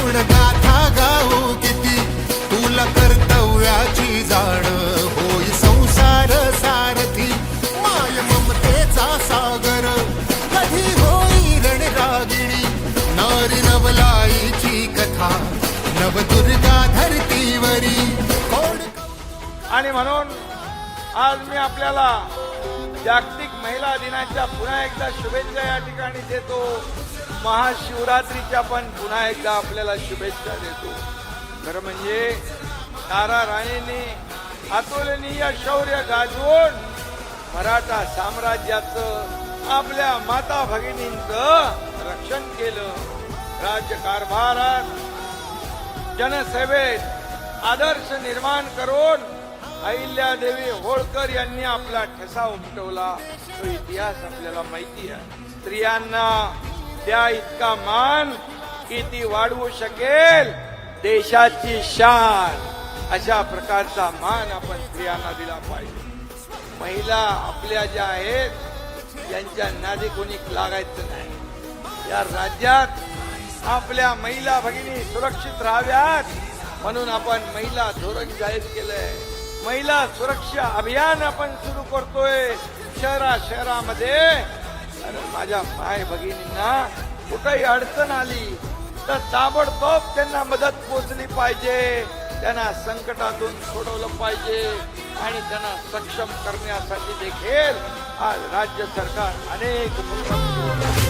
गुण गाथा गाऊ किती? तुला कर्तव्याची जाण होई संसार सारथी. माय ममतेचा सागर कधी होई रणरागिणी नारी नवलाईची कथा नवदुर्गा धरतीवरी. आणि म्हणून आज मी आपल्याला जागतिक महिला दिनाच्या पुन्हा एकदा शुभेच्छा या ठिकाणी देतो. महाशिवरात्रीच्या पण पुन्हा एकदा आपल्याला शुभेच्छा देतो. खरं म्हणजे तारा राणींनी अतुलनीय शौर्य गाजवून मराठा साम्राज्याचं आपल्या माता भगिनींचं रक्षण केलं. राज्यकारभारात जनसेवेत आदर्श निर्माण करून अहिल्यादेवी होळकर यांनी आपला ठसा उमटवला. तो इतिहास आपल्याला माहिती आहे. स्त्रियांना त्या इतका मान किती वाढवू शकेल देशाची शान. अशा प्रकारचा मान आपण स्त्रियांना दिला पाहिजे. महिला आपल्या ज्या आहेत यांच्या नादी कोणी लागायचं नाही. या राज्यात आपल्या महिला भगिनी सुरक्षित राहाव्यात म्हणून आपण महिला धोरण जाहीर केलंय. महिला सुरक्षा अभियान आपण सुरू करतोय. शहरा शहरामध्ये अरे माझ्या माय भगिनींना कुठेही अडचण आली तर ताबडतोब त्यांना मदत पोचली पाहिजे. त्यांना संकटातून सोडवलं पाहिजे आणि त्यांना सक्षम करण्यासाठी देखील आज राज्य सरकार अनेक